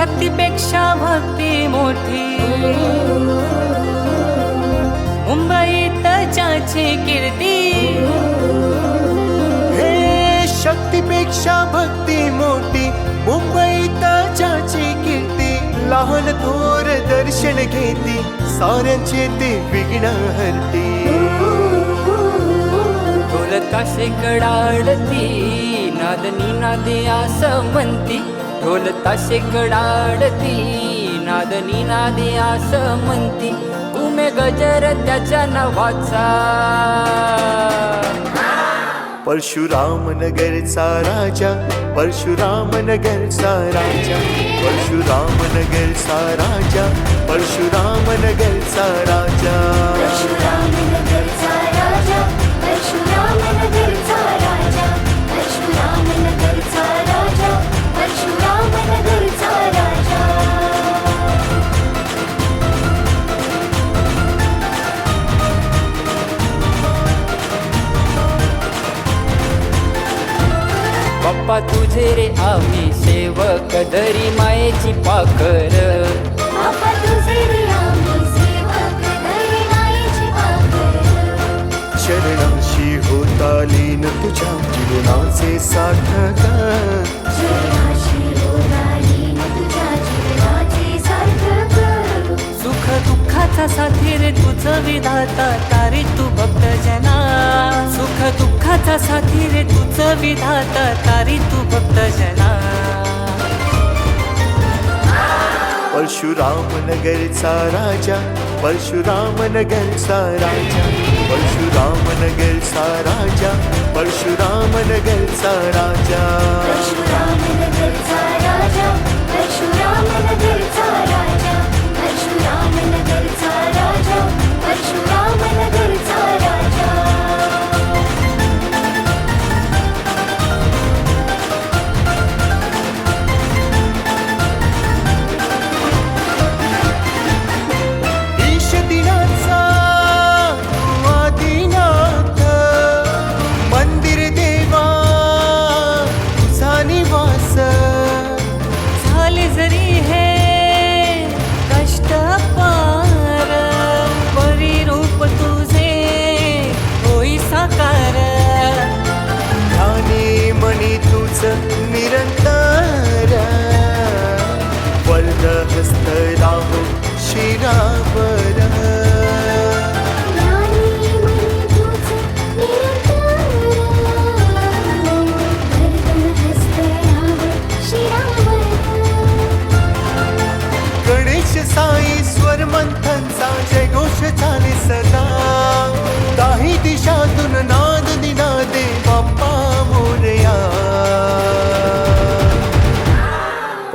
शक्तीपेक्षा भक्ती मोठी. मुंबईत ज्याची कीर्ती. हे शक्तीपेक्षा भक्ती मोठी. मुंबईत ज्याची कीर्ती. लहान थोर दर्शन घेती. साऱ्यांचे ते विघ्न हरती. ढोलका शेकडाडती नादनी नादे असं म्हणती ढोलता शेकडाडती नादनी नादे आस म्हणती उमे गजर त्याच्या नावाचा. परशुराम नगरचा राजा परशुराम नगरचा राजा परशुराम नगरचा राजा परशुराम नगरचा राजा. बाप्पा तुझे रे आम्ही सेवक दरी मायेची पाखर. शरणाशी होता लीन तुझ्या जीवनाचे सार्थक. सुख दुःखाचा साथी रे तुझं विधाता तारी तू भक्त जना. दुःखाचा साथी रे तुझं विधाता तारी तू भक्त जना. परशुराम नगरचा राजा परशुराम नगरचा राजा परशुराम नगरचा राजा परशुराम नगरचा राजा. परशुरामनगरचा राजा परशुरामनगरचा राजा.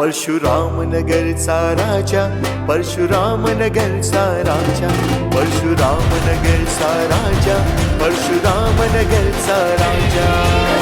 परशुराम नगरचा राजा परशुराम नगरचा राजा परशुराम नगरचा राजा परशुराम नगरचा राजा